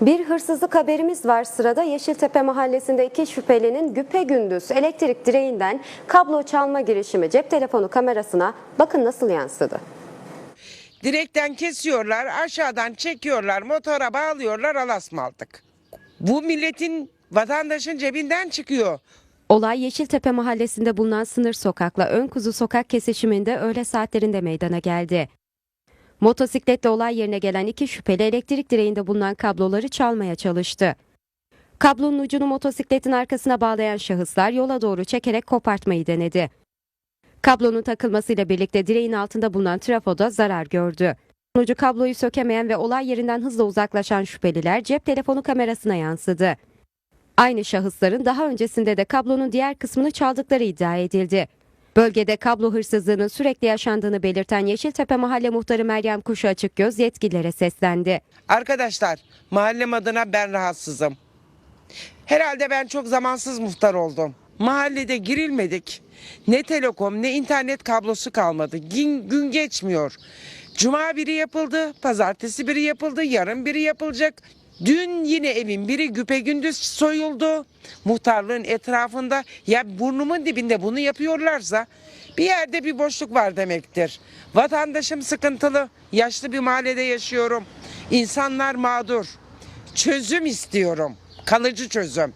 Bir hırsızlık haberimiz var sırada. Yeşiltepe mahallesinde iki şüphelinin güpe gündüz elektrik direğinden kablo çalma girişimi cep telefonu kamerasına bakın nasıl yansıdı. Direkten kesiyorlar, aşağıdan çekiyorlar, motora bağlıyorlar, alasmaldık. Bu milletin, vatandaşın cebinden çıkıyor. Olay Yeşiltepe mahallesinde bulunan sınır sokakla Ön Kuzu sokak kesişiminde öğle saatlerinde meydana geldi. Motosikletle olay yerine gelen iki şüpheli elektrik direğinde bulunan kabloları çalmaya çalıştı. Kablonun ucunu motosikletin arkasına bağlayan şahıslar yola doğru çekerek kopartmayı denedi. Kablonun takılmasıyla birlikte direğin altında bulunan trafoda zarar gördü. Ucu kabloyu sökemeyen ve olay yerinden hızla uzaklaşan şüpheliler cep telefonu kamerasına yansıdı. Aynı şahısların daha öncesinde de kablonun diğer kısmını çaldıkları iddia edildi. Bölgede kablo hırsızlığının sürekli yaşandığını belirten Yeşiltepe Mahalle Muhtarı Meryem Kuşu Açıkgöz yetkililere seslendi. Arkadaşlar, mahallem adına ben rahatsızım. Herhalde ben çok zamansız muhtar oldum. Mahallede girilmedik. Ne telekom ne internet kablosu kalmadı. Gün, gün geçmiyor. Cuma biri yapıldı, pazartesi biri yapıldı, yarın biri yapılacak. Dün yine evin biri güpegündüz soyuldu. Muhtarlığın etrafında ya burnumun dibinde bunu yapıyorlarsa bir yerde bir boşluk var demektir. Vatandaşım sıkıntılı. Yaşlı bir mahallede yaşıyorum. İnsanlar mağdur. Çözüm istiyorum. Kalıcı çözüm.